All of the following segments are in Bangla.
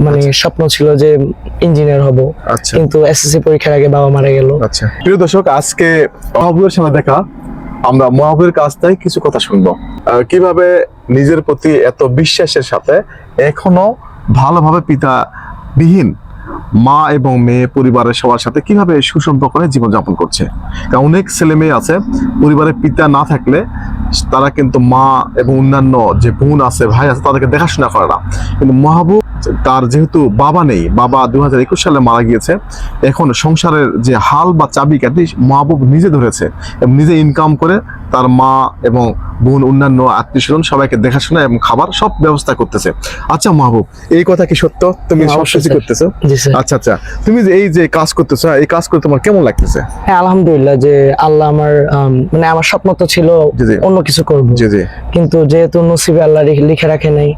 মানে স্বপ্ন ছিল যে ইঞ্জিনিয়ার হব। আচ্ছা। কিন্তু এসএসসি পরীক্ষার আগে বাবা মারা গেল। আচ্ছা। প্রিয় দর্শক আজকে মহাবুবের সাথে দেখা। আমরা মহাবুবের কাছ থেকে কিছু কথা শুনব। কীভাবে নিজের প্রতি এত বিশ্বাসের সাথে এখনও ভালোভাবে পিতা বিহীন মা এবং মেয়ে পরিবারের সবার সাথে কীভাবে সুসম্পর্কে জীবনযাপন করছে? কারণ অনেক ছেলে মেয়ে আছে পরিবারের পিতা না থাকলে তারা কিন্তু মা এবং অন্যান্য যে বোন আছে ভাই আছে তাদেরকে দেখাশোনা করে না। কিন্তু মাহবুব তার যেহেতু বাবা নেই বাবা দু সালে মারা গিয়েছে এখন সংসারের যে হাল বা চাবিকাঠি মাহবুব নিজে ধরেছে এবং নিজে ইনকাম করে তার মা এবং বোন অন্যান্য আত্মীয় স্বজন সবাইকে দেখাশোনা এবং খাবার সব ব্যবস্থা করতেছে। আচ্ছা মাহবুব এই কথা কি সত্য? তুমি অবশ্যই করতেছো? আচ্ছা আচ্ছা। তুমি যে এই যে কাজ করতেছো এই কাজ করে তোমার কেমন লাগতেছে? হ্যাঁ আলহামদুলিল্লাহ যে আল্লাহ আমার মানে আমার স্বপ্ন তো ছিল। অন্য কিছু করব। কিন্তু যেহেতু নসিবে আল্লাহ লিখে রাখে নাই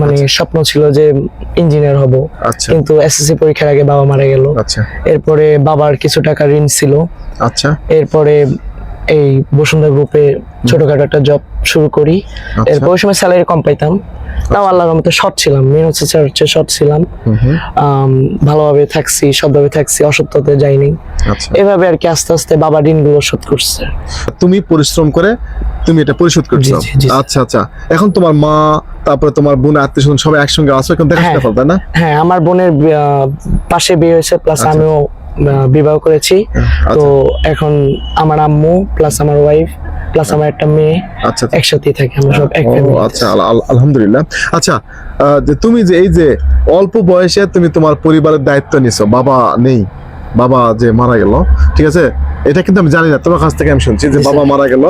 মানে স্বপ্ন ছিল যে ইঞ্জিনিয়ার হব। আচ্ছা। কিন্তু এসএসসি পরীক্ষার আগে বাবা মারা গেল। আচ্ছা। এরপরে বাবার কিছু টাকা ঋণ ছিল। আচ্ছা। এরপরে এই বসুন্ধরা গ্রুপে ছোটখাটো একটা জব শুরু করি। আচ্ছা। এরপর ওই সময় স্যালারি কম পাইতাম। তাও আল্লাহর রহমতে শর্ট ছিলাম। মেন হচ্ছে স্যার হচ্ছে শর্ট ছিলাম। ভালোভাবে থাকছি সৎভাবে থাকছি অসত্যতে যাইনি। আচ্ছা। এভাবে আর কি আস্তে আস্তে বাবা ঋণগুলো শোধ করছে। তুমি পরিশ্রম করে তুমি এটা পরিশোধ করছ। আচ্ছা আচ্ছা। এখন তোমার মা তারপরে তোমার বোন আত্মীয় স্বজন সবাই একসঙ্গে আসো এখন দেখাশোনা হ্যাঁ। করো না? হ্যাঁ আমার বোনের পাশে বিয়ে হয়েছে প্লাস আচ্ছা, আমিও বিবাহ করেছি। তো এখন আমার আম্মু প্লাস আমার ওয়াইফ প্লাস আমার একটা মেয়ে আচ্ছা। একসাথে একসাথেই থাকি আমরা সব এক ফ্যামিলি আচ্ছা আল- আল- আলহামদুলিল্লাহ। আচ্ছা আহ, যে তুমি যে এই যে অল্প বয়সে তুমি তোমার পরিবারের দায়িত্ব নিছো বাবা নেই বাবা যে মারা গেল ঠিক আছে? এটা কিন্তু আমি জানি না তোমার কাছ থেকে আমি শুনছি যে বাবা মারা গেল।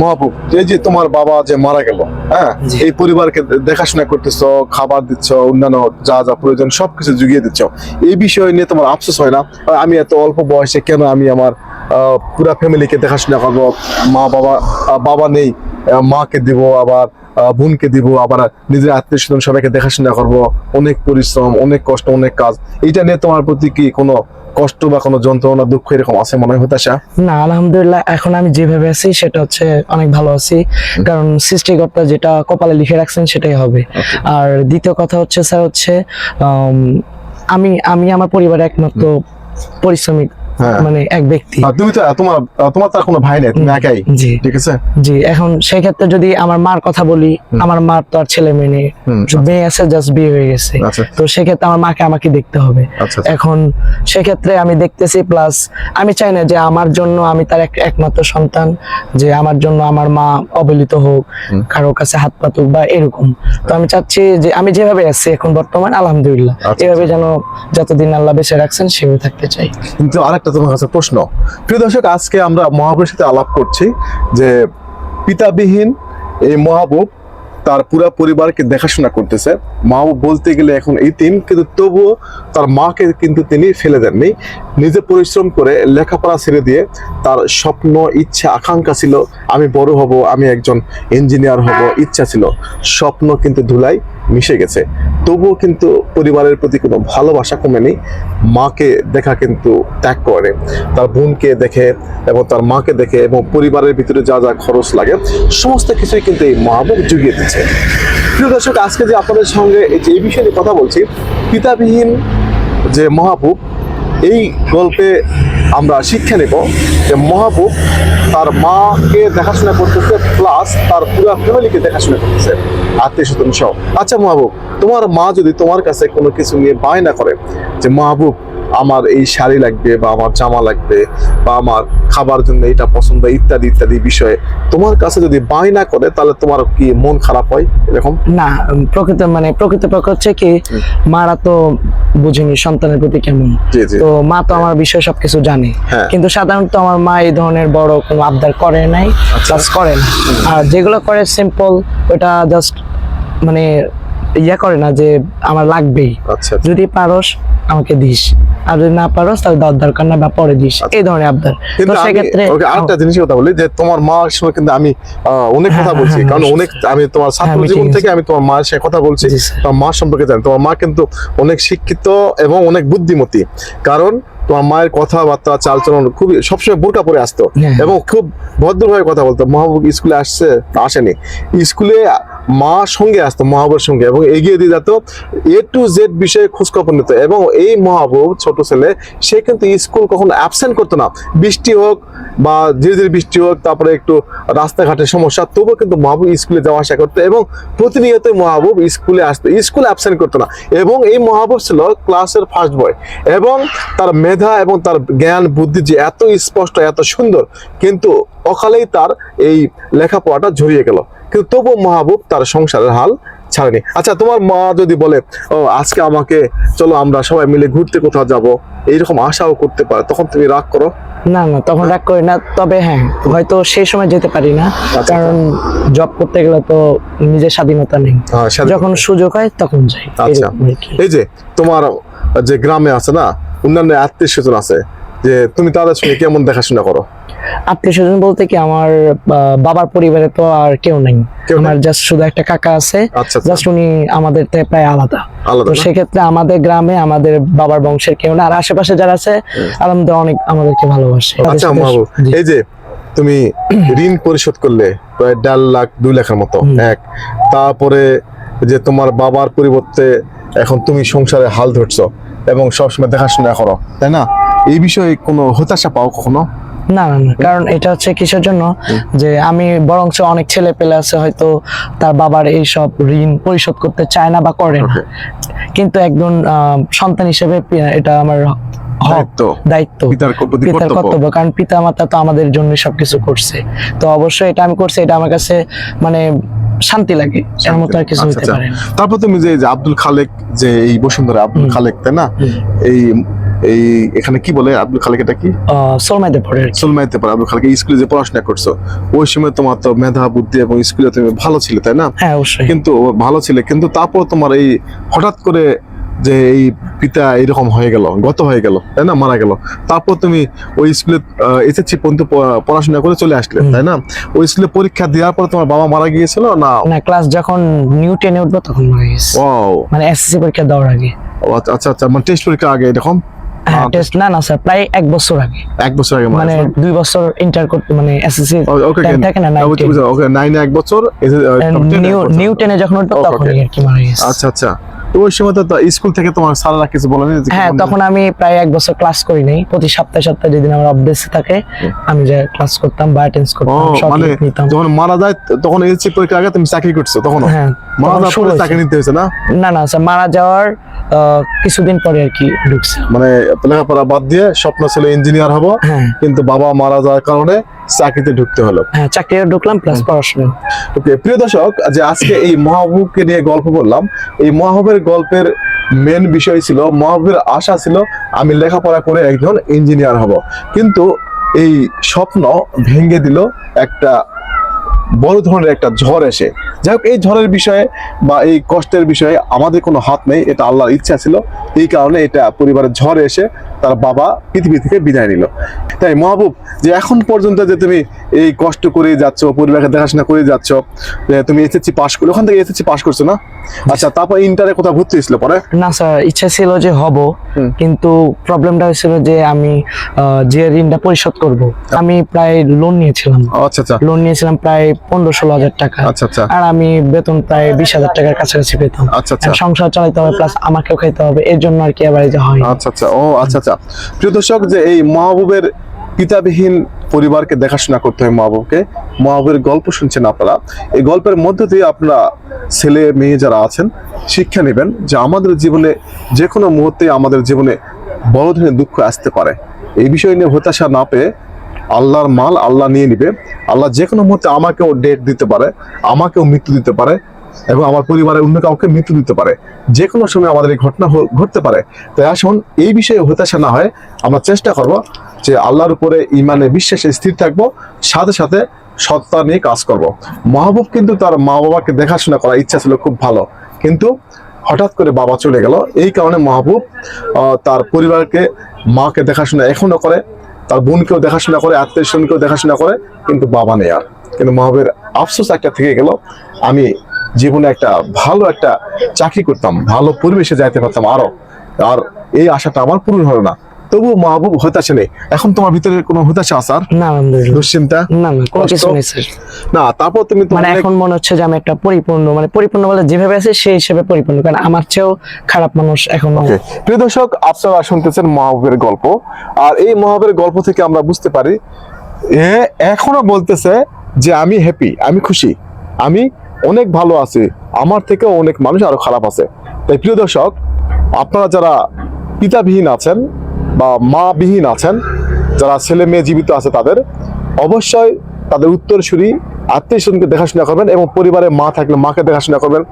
মহাপুর এই যে তোমার বাবা যে মারা গেল হ্যাঁ? এই পরিবারকে দেখাশোনা করতেছো খাবার দিচ্ছ অন্যান্য যা যা প্রয়োজন সবকিছু জুগিয়ে দিচ্ছ। এই বিষয় নিয়ে তোমার আফসোস হয় না? আমি এত অল্প বয়সে কেন আমি আমার আহ, পুরা ফ্যামিলিকে দেখাশোনা করব? মা বাবা বাবা নেই মাকে দিব আবার বোনকে দিব আবার নিজের আত্মীয় স্বজন সবাইকে দেখাশোনা করব। অনেক পরিশ্রম অনেক কষ্ট অনেক কাজ। এটা নিয়ে তোমার প্রতি কি কোনো কষ্ট বা কোনো যন্ত্রণা দুঃখ এরকম আছে মনে হয় হতাশা? না আলহামদুলিল্লাহ এখন আমি যেভাবে আছি সেটা হচ্ছে অনেক ভালো আছি। কারণ সৃষ্টিকর্তা যেটা কপালে লিখে রাখছেন সেটাই হবে। আর দ্বিতীয় কথা হচ্ছে স্যার হচ্ছে আমি আমি আমার পরিবারে একমাত্র পরিশ্রমিক। মানে এক ব্যক্তি। তুমি তো তোমার তোমার তো কোনো ভাই নেই তুমি একাই জি। ঠিক আছে? জি এখন সেই ক্ষেত্রে যদি আমার মার কথা বলি আমার মার তো আর ছেলে মেয়ে নেই। মেয়ে আছে জাস্ট বিয়ে হয়ে গেছে। আচ্ছা। তো সেক্ষেত্রে আমার মাকে আমাকে দেখতে হবে। আচ্ছা এখন সেক্ষেত্রে আমি দেখতেছি প্লাস আমি চাই না যে আমার জন্য আমি তার একমাত্র সন্তান যে আমার জন্য আমার মা অবহেলিত হোক কারও কাছে হাত পাতুক বা এরকম। তো আমি চাচ্ছি যে আমি যেভাবে আছি এখন বর্তমান আলহামদুলিল্লাহ। আচ্ছা, এভাবে যেন যতদিন আল্লাহ বেঁচে রাখছেন সেভাবে থাকতে চাই। কিন্তু আরেকটা তোমার কাছে প্রশ্ন। প্রিয় দর্শক, আজকে আমরা মহাবুবের সাথে আলাপ করছি যে পিতাবিহীন এই মহাবুব তার পুরা পরিবারকে দেখাশোনা করতেছে। মাহবুব বলতে গেলে এখন এই তিন কিন্তু তবুও তার মাকে কিন্তু তিনি ফেলে দেননি। নিজে পরিশ্রম করে লেখাপড়া ছেড়ে দিয়ে তার স্বপ্ন, ইচ্ছা, আকাঙ্ক্ষা ছিল, আমি বড় হব, আমি একজন ইঞ্জিনিয়ার হব, ইচ্ছা ছিল। স্বপ্ন কিন্তু ধুলাই মিশে গেছে। তবুও কিন্তু পরিবারের প্রতি কোনো ভালোবাসা কমেনি। মাকে দেখা কিন্তু ত্যাগ করে। তার বোনকে দেখে এবং তার মাকে দেখে এবং পরিবারের ভিতরে যা যা খরচ লাগে, সমস্ত কিছুই কিন্তু এই মাহবুব জুগিয়ে দিচ্ছে। প্রিয় দর্শক, আজকে যে আপনাদের সঙ্গে এই যে এই বিষয়ে কথা বলছি, পিতাবিহীন যে মহাবুব এই গল্পে আমরা শিক্ষা নেব যে মহাবুব তার মাকে দেখাশোনা করতেছে প্লাস তার পুরো ফ্যামিলিকে দেখাশোনা করতেছে। আত্মীয় স্বজন সহ। আচ্ছা মাহবুব তোমার মা যদি তোমার কাছে কোনো কিছু নিয়ে বায়না করে যে মাহবুব আমার এই শাড়ি লাগবে বা আমার জামা লাগবে বা আমার খাবার জন্য এটা পছন্দ ইত্যাদি ইত্যাদি বিষয়ে তোমার কাছে যদি বায়না করে তাহলে তোমার কি মন খারাপ হয় এরকম? না প্রকৃত মানে প্রকৃত পক্ষ হচ্ছে কি মারা তো বুঝিনি সন্তানের প্রতি কেমন। তো মা তো আমার বিষয়ে সবকিছু জানে। হ্যাঁ। কিন্তু সাধারণত আমার মা এই ধরনের বড় কোনো আবদার করে নাই আচ্ছা। প্লাস করে না। আর যেগুলো করে সিম্পল ওটা জাস্ট মানে ইয়া করে না যে আমার লাগবেই। আচ্ছা যদি পারস আমাকে দিস। আর যদি না পারস তাহলে দেওয়ার দরকার না বা পরে দিস। এই ধরনের আবদার। তো সেক্ষেত্রে আরেকটা জিনিস কথা বলি যে তোমার মার সঙ্গে কিন্তু আমি অনেক কথা হ্যাঁ, বলছি। হ্যাঁ, কারণ হ্যাঁ, অনেক আমি তোমার ছাত্র জীবন থেকে আমি তোমার মায়ের সাথে কথা বলছি। তোমার মা সম্পর্কে জানি। তোমার মা কিন্তু অনেক শিক্ষিত এবং অনেক বুদ্ধিমতী। কারণ তোমার মায়ের কথাবার্তা চালচলন খুবই সবসময় বোরকা পরে আসতো। হ্যাঁ। এবং খুব ভদ্রভাবে কথা বলতো। মহাবুব স্কুলে আসছে আসেনি। স্কুলে মা সঙ্গে আসতো মহাবুবের সঙ্গে এবং এগিয়ে দিয়ে যেত। এ টু জেড বিষয়ে খোঁজখবর নিত এবং এই মহাবুব ছোট ছেলে, সে কিন্তু স্কুল কখনো অ্যাবসেন্ট করতো না। বৃষ্টি হোক বা ধীরে ধীরে বৃষ্টি হোক, তারপরে একটু রাস্তাঘাটের সমস্যা, তবুও কিন্তু মাহবুব স্কুলে যাওয়া আসা করতো এবং প্রতিনিয়ত মাহবুব স্কুলে আসতো, স্কুল অ্যাবসেন্ট করতো না। এবং এই মাহবুব ছিল ক্লাসের ফার্স্ট বয় এবং তার মেধা এবং তার জ্ঞান, বুদ্ধি যে এত স্পষ্ট, এত সুন্দর, কিন্তু অকালেই তার এই লেখাপড়াটা ঝরিয়ে গেল। কিন্তু তবু মাহবুব তার সংসারের হাল ছাড়েনি। আচ্ছা তোমার মা যদি বলে ও আজকে আমাকে চলো আমরা সবাই মিলে ঘুরতে কোথাও যাব এইরকম আশাও করতে পারে তখন তুমি রাগ করো? না না তখন রাগ করি না তবে হ্যাঁ হয়তো সেই সময় যেতে পারি না আচ্ছা। কারণ জব করতে গেলে তো নিজের স্বাধীনতা নেই। হ্যাঁ, যখন সুযোগ হয় তখন যাই আচ্ছা। এই যে তোমার যে গ্রামে আছে না অন্যান্য আত্মীয় স্বজন আছে যে তুমি তাদের সঙ্গে কেমন দেখাশোনা করো? আত্মীয় স্বজন বলতে কি আমার বাবার পরিবারে তো আর কেউ নেই। আমার জাস্ট শুধু একটা কাকা আছে আচ্ছা, আচ্ছা। জাস্ট উনি আমাদের থেকে প্রায় আলাদা। তো সেক্ষেত্রে আমাদের গ্রামে আমাদের বাবার বংশের কেউ না আর আশেপাশে যারা আছে আলহামদুলিল্লাহ অনেক আমাদেরকে ভালোবাসে। আচ্ছা। এই যে তুমি ঋণ পরিশোধ করলে প্রায় দেড় লাখ দুই লাখের মতো এক। তারপরে যে তোমার বাবার পরিবর্তে এখন তুমি সংসারে হাল ধরছো এবং সবসময় দেখাশোনা করো তাই না? এই বিষয়ে কোনো হতাশা পাও কখনো? না না না কারণ এটা হচ্ছে কিসের জন্য? যে আমি বরঞ্চ অনেক ছেলে পেলে আছে হয়তো তার বাবার এই সব ঋণ পরিশোধ করতে চায় না বা করে না। কিন্তু একজন সন্তান হিসেবে এটা আমার দায়িত্ব। পিতার কর্তব্য। কারণ পিতা মাতা তো আমাদের জন্য সবকিছু করছে। তো অবশ্যই এটা আমি করছি এটা আমার কাছে মানে শান্তি লাগে। এর মতো আর কিছু আচ্ছা, হতে আচ্ছা। পারে তারপর তুমি যে আব্দুল খালেক যে এই বসুন্ধরা আব্দুল খালেক তাই না? এই এই এখানে কি বলে আব্দুল খালেক এটা কি? সোলমাইতে পড়ে। সুলমাইতে পারে আব্দুল খালেক স্কুলে যে পড়াশোনা করছ ওই সময় তোমার তো মেধা বুদ্ধি এবং স্কুলে তুমি ভালো ছিলে তাই না? হ্যাঁ অবশ্যই। কিন্তু ভালো ছিলে কিন্তু তারপর তোমার এই হঠাৎ করে যে এই পিতা এরকম হয়ে গেল গত হয়ে গেল তাই না? মারা গেল। তারপর তুমি ওই স্কুলে এসএসসি পর্যন্ত পড়াশোনা করে চলে আসলে তাই না? ওই স্কুলে পরীক্ষা দেওয়ার পর তোমার বাবা মারা গিয়েছিল না? না ক্লাস যখন নিউ টেনে উঠবো তখন মারা গেছে মানে এসএসসি পরীক্ষা দেওয়ার আগে। আচ্ছা আচ্ছা মানে টেস্ট পরীক্ষা আগে এরকম? টেস্ট না না স্যার প্রায় এক বছর আগে। এক বছর আগে মানে দুই বছর ইন্টার করতে মানে এসএসসি ওকে থাকে না ওকে নাইনে এক বছর এসে- আহ, 10 নিউ নিউ টেনে যখন তখন আর কি মারা গেছে। আচ্ছা আচ্ছা। তো ওই সময় তো স্কুল থেকে তোমার স্যাররা কিছু বলেনি হ্যাঁ তখন আমি প্রায় এক বছর ক্লাস করি নাই। প্রতি সপ্তাহে সপ্তাহে যেদিন আমার অভ্যেস থাকে আমি যে ক্লাস করতাম বা অ্যাটেন্ড করতাম সব মানে নিতাম। যখন মারা যায় তখন এসএসসি পরীক্ষা আগে তুমি চাকরি করছ তখন হ্যাঁ, মারা যাওয়ার পরে চাকরি নিতে হয়েছে না? না না স্যার মারা যাওয়ার কিছুদিন পরে আর কি ঢুকছে। মানে লেখাপড়া বাদ দিয়ে স্বপ্ন ছিল ইঞ্জিনিয়ার হব হ্যাঁ। কিন্তু বাবা মারা যাওয়ার কারণে চাকরিতে ঢুকতে হলো। হ্যাঁ চাকরিতে ঢুকলাম প্লাস পড়াশোনা। ওকে প্রিয় দর্শক যে আজকে এই মহাবুবকে নিয়ে গল্প বললাম এই মহাবুবের গল্পের মেন বিষয় ছিল মহাবুবের আশা ছিল আমি লেখাপড়া করে একজন ইঞ্জিনিয়ার হব। কিন্তু এই স্বপ্ন ভেঙে দিল একটা বড় ধরনের একটা ঝড় এসে। যাই হোক, এই ঝড়ের বিষয়ে বা এই কষ্টের বিষয়ে আমাদের কোনো হাত নেই, এটা আল্লাহর ইচ্ছা ছিল। এই কারণে এটা পরিবারের ঝড় এসে তার বাবা পৃথিবী থেকে বিদায় নিল। তাই মহাবুব যে এখন পর্যন্ত যে তুমি এই কষ্ট করে যাচ্ছ পরিবারকে দেখাশোনা করে যাচ্ছ যে তুমি এসএসসি পাস করে ওখান থেকে এসএসসি পাস করছ না? আচ্ছা তারপর ইন্টারে কোথাও ভর্তি হয়েছিল পরে? না স্যার ইচ্ছা ছিল যে হব কিন্তু প্রবলেমটা হয়েছিল যে আমি যে ঋণটা পরিশোধ করব আমি প্রায় লোন নিয়েছিলাম। আচ্ছা আচ্ছা। লোন নিয়েছিলাম প্রায় পনেরো ষোলো হাজার টাকা। আচ্ছা আচ্ছা। আর আমি বেতন প্রায় বিশ হাজার টাকার কাছাকাছি পেতাম। আচ্ছা আচ্ছা। সংসার চালাতে হবে প্লাস আমাকেও খাইতে হবে এর জন্য আর কি এই হয়। আচ্ছা আচ্ছা। ও আচ্ছা আচ্ছা। প্রিয় দর্শক, যে এই মাহবুবের পিতাবিহীন পরিবারকে দেখাশোনা করতে হয় মাহবুবকে, মাহবুবের গল্প শুনছেন আপনারা। এই গল্পের মধ্য দিয়ে আপনারা ছেলে, মেয়ে যারা আছেন, শিক্ষা নেবেন যে আমাদের জীবনে যে কোনো মুহূর্তে আমাদের জীবনে বড় ধরনের দুঃখ আসতে পারে। এই বিষয় নিয়ে হতাশা না পেয়ে আল্লাহর মাল আল্লাহ নিয়ে নিবে। আল্লাহ যে কোনো মুহূর্তে আমাকেও ডেট দিতে পারে, আমাকেও মৃত্যু দিতে পারে। এবং আমার পরিবারের অন্য কাউকে মৃত্যু দিতে পারে। যে কোনো সময় আমাদের এই ঘটনা ঘটতে পারে। তাই আসুন, এই বিষয়ে হতাশা না হয় আমরা চেষ্টা করব যে আল্লাহর উপরে ইমানে বিশ্বাসে স্থির থাকব, সাথে সাথে সত্তা নিয়ে কাজ করব। মাহবুব কিন্তু তার মা বাবাকে দেখাশোনা করার ইচ্ছা ছিল খুব ভালো। কিন্তু হঠাৎ করে বাবা চলে গেল। এই কারণে মাহবুব তার পরিবারকে মাকে দেখাশোনা এখনও করে, তার বোনকেও দেখাশোনা করে, আত্মীয় স্বজনকেও দেখাশোনা করে, কিন্তু বাবা নেই আর। কিন্তু মাহবুবের আফসোস একটা থেকে গেল, আমি জীবনে একটা ভালো একটা চাকরি করতাম ভালো পরিবেশে যাইতে পারতাম আরও। আর এই আশাটা আমার পূরণ হলো না। তবু মাহবুব হতাশা নেই এখন তোমার ভিতরে কোনো হতাশা আসার না দুশ্চিন্তা? না না কোনো কিছু নেই স্যার। না তারপর তুমি মানে এখন মনে হচ্ছে যে আমি একটা পরিপূর্ণ মানে পরিপূর্ণ বলে যেভাবে আছে সেই হিসেবে পরিপূর্ণ কারণ আমার চেয়েও খারাপ মানুষ এখন. প্রিয় দর্শক আপনারা শুনতেছেন মাহবুবের গল্প। আর এই মাহবুবের গল্প থেকে আমরা বুঝতে পারি এ এখনও বলতেছে যে আমি হ্যাপি আমি খুশি আমি অনেক ভালো আছি, আমার থেকেও অনেক মানুষ আরও খারাপ আছে। তাই প্রিয় দর্শক, আপনারা যারা পিতাবিহীন আছেন বা মা বিহীন আছেন, যারা ছেলে মেয়ে জীবিত আছে তাদের, অবশ্যই তাদের উত্তরসূরি আত্মীয় স্বজনকে দেখাশোনা করবেন এবং পরিবারে মা থাকলে মাকে দেখাশোনা করবেন,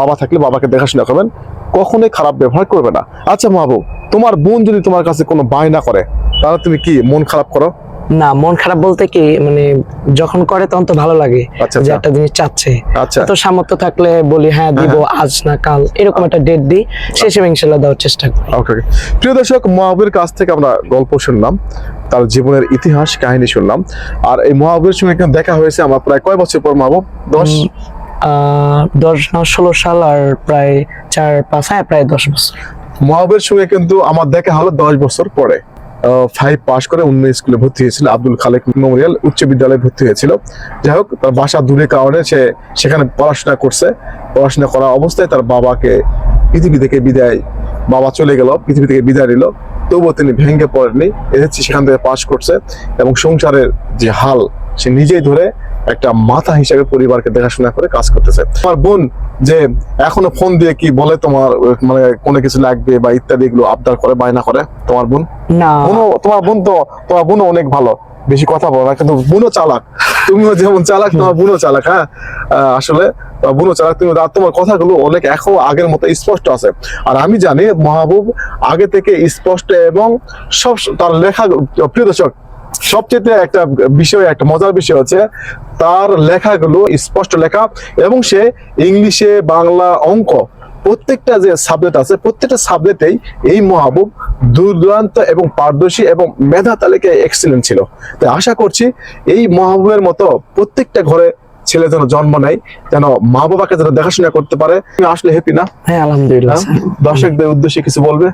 বাবা থাকলে বাবাকে দেখাশোনা করবেন, কখনোই খারাপ ব্যবহার করবে না। আচ্ছা মাহবুব, তোমার বোন যদি তোমার কাছে কোনো বায়না করে, তাহলে তুমি কি মন খারাপ করো? না মন খারাপ বলতে কি মানে যখন করে তখন তো ভালো লাগে আচ্ছা, যে আচ্ছা। একটা জিনিস চাচ্ছে। আচ্ছা। তো সামর্থ্য থাকলে বলি হ্যাঁ দিব আজ না কাল। এরকম একটা ডেট দিই সে হিসেবে ইনশাল্লাহ দেওয়ার চেষ্টা করি। ওকে। প্রিয় দর্শক মাহবুবের কাছ থেকে আমরা গল্প শুনলাম তার জীবনের ইতিহাস কাহিনী শুনলাম আর এই মাহবুবের সঙ্গে দেখা হয়েছে আমার প্রায় কয় বছর পর মাহবুব? দশ? দশ না ষোলো সাল আর প্রায় চার পাঁচ হ্যাঁ প্রায় দশ বছর। মহাবের সঙ্গে কিন্তু আমার দেখা হলো দশ বছর পরে। ফাইভ পাশ করে অন্য স্কুলে ভর্তি হয়েছিল। আব্দুল খালেক মেমোরিয়াল উচ্চ বিদ্যালয়ে ভর্তি হয়েছিল। যাই হোক, তার বাসা দূরের কারণে সে সেখানে পড়াশোনা করছে। পড়াশোনা করা অবস্থায় তার বাবাকে পৃথিবী থেকে বিদায়, বাবা চলে গেল, পৃথিবী থেকে বিদায় নিল। তবুও তিনি ভেঙে পড়েননি। এসেছি সেখান থেকে পাশ করছে এবং সংসারের যে হাল, সে নিজেই ধরে একটা মাথা হিসেবে পরিবারকে দেখাশোনা করে কাজ করতেছে। আমার বোন যে এখনও ফোন দিয়ে কি বলে তোমার মানে কোনো কিছু লাগবে বা ইত্যাদি এগুলো আবদার করে বায়না করে? তোমার বোন? না। তোমার বোন তো তোমার বোনও অনেক ভালো। বেশি কথা বলো না কিন্তু বুনো চালাক। তুমিও যেমন চালাক তোমার বুনো চালাক হ্যাঁ? আসলে বুনো চালাক তুমি আর তোমার কথাগুলো অনেক এখন আগের মতো স্পষ্ট আছে। আর আমি জানি মাহবুব আগে থেকে স্পষ্ট এবং সব তার লেখা প্রিয় দর্শক সবচেয়ে একটা বিষয় একটা মজার বিষয় হচ্ছে তার লেখাগুলো স্পষ্ট লেখা এবং সে ইংলিশে বাংলা অঙ্ক প্রত্যেকটা যে সাবজেক্ট আছে প্রত্যেকটা সাবজেক্টেই এই মহাবুব দুর্দান্ত এবং পারদর্শী এবং মেধা তালিকায় এক্সিলেন্ট ছিল তাই আশা করছি এই মহাবুবের মতো প্রত্যেকটা ঘরে ছেলে যেন জন্ম নেয় যেন মা বাবাকে যেন দেখাশোনা করতে পারে আসলে হ্যাপি না হ্যাঁ আলহামদুলিল্লাহ হ্যাঁ? দর্শকদের উদ্দেশ্যে কিছু বলবে।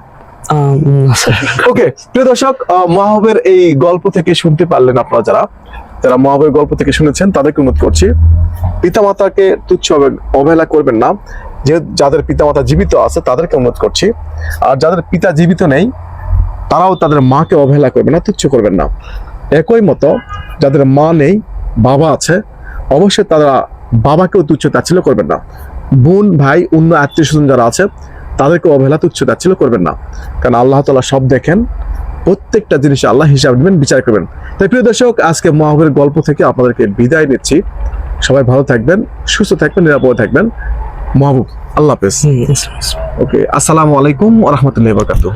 ওকে প্রিয় দর্শক মহাবের এই গল্প থেকে শুনতে পারলেন আপনারা যারা যারা মহাবের গল্প থেকে শুনেছেন, তাদেরকে অনুরোধ করছি তুচ্ছ অবহেলা করবেন না। যে যাদের জীবিত আছে, তাদেরকে অনুরোধ করছি। আর যাদের পিতা জীবিত নেই, তারাও তাদের মাকে অবহেলা করবেন না, তুচ্ছ করবেন না। একই মতো, যাদের মা নেই, বাবা আছে, অবশ্যই তারা বাবাকেও তুচ্ছ তাচ্ছিল্য করবেন না। বোন, ভাই, অন্য আত্মীয় স্বজন যারা আছে তাদেরকে অবহেলা তুচ্ছ তাচ্ছিল করবেন না। কারণ আল্লাহ তালা সব দেখেন প্রত্যেকটা জিনিস আল্লাহ হিসাব নেবেন বিচার করবেন। তাই প্রিয় দর্শক আজকে মহাবীর গল্প থেকে আপনাদেরকে বিদায় নিচ্ছি। সবাই ভালো থাকবেন সুস্থ থাকবেন নিরাপদ থাকবেন। মহাবুব আল্লাহ হাফেজ। ওকে আসসালামু আলাইকুম আহমতুল্লাহ বরকাতুহ।